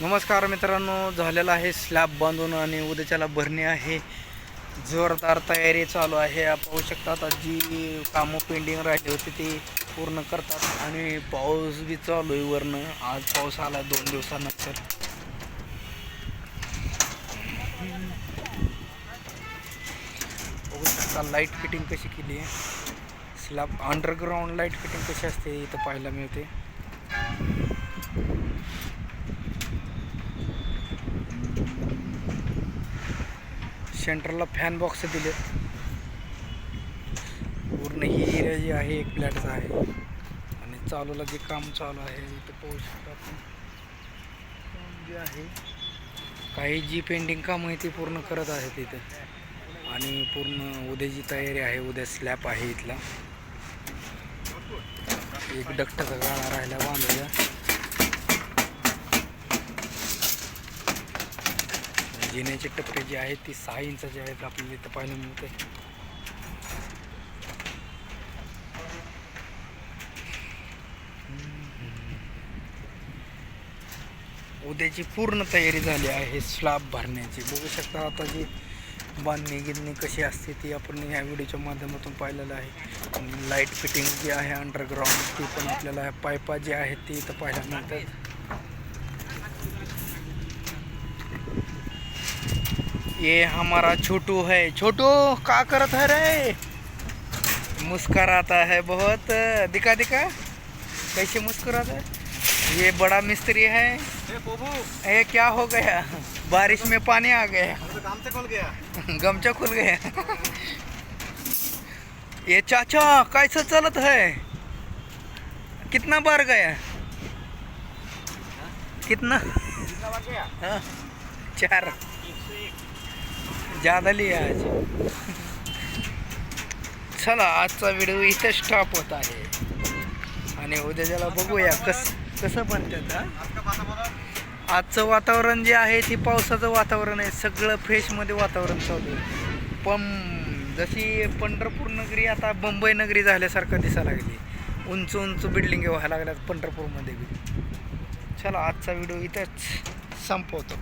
नमस्कार मित्रांनो झालेला आहे स्लॅब बांधून आणि उद्याच्याला भरणे आहे. जोरदार तयारी चालू आहे. पाहू शकता आता जी कामं पेंडिंग राहिली होती ती पूर्ण करतात आणि पाऊस बी चालू आहे वरनं. आज पाऊस आला दोन दिवसानंतर. बघू शकता लाइट फिटिंग कशी केली आहे. स्लॅब अंडरग्राऊंड लाइट फिटिंग कशी असते इथं पाहायला मिळते. सेंटरला फॅन बॉक्स दिले पूर्ण ही एरिया जी आहे एक फ्लॅटचा आहे. आणि चालूला जे काम चालू आहे इथं पाहू शकता आपण. जे आहे काही जी पेंटिंग काम आहे ती पूर्ण करत आहेत इथं. आणि पूर्ण उद्याची तयारी आहे उद्या स्लॅब आहे इथला. एक डक्टाचा गाळा राहिला बांधायचा जिन्याचे टप्पे जे आहेत ती सहा इंचाचे आहेत आपल्याला इथं पाहायला मिळते उद्याची पूर्ण तयारी झाली आहे स्लॅब भरण्याची. बघू शकता आता जी बांधणी गिरणी कशी असते ती आपण या व्हिडिओच्या माध्यमातून पाहिलेलं आहे. आणि लाइट फिटिंग जी आहे अंडरग्राऊंड ती पण आपल्याला पायपा जे आहेत ते इथं पाहायला मिळतात. ये हमारा छोटू है। छोटू का करत है रे? मुस्कुराता है बहुत। दिखा दिखा। कैसे मुस्कुराता है? ये बड़ा मिस्त्री है। ये क्या हो गया? बारिश में पानी आ गया। से खोल गया। गमचा खुल गया। ये चाचा कैसे चलत है? कितना बार गया? कितना? कितना बार गया? चार। ज्यादा लिया आज. चला आजचा व्हिडिओ इथे स्टॉप होत आहे. आणि उद्या ज्याला बघूया कस कसं बनतात हा? आजचं वातावरण जे आहे ते पावसाचं वातावरण आहे. सगळं फ्रेशमध्ये वातावरण चालू आहे. पण जशी पंढरपूर नगरी आता मुंबई नगरी झाल्यासारखं दिसायला लागली. उंच उंच बिल्डिंग व्हायला लागल्यात पंढरपूरमध्ये बी. चला आजचा व्हिडिओ इथंच संपवतो.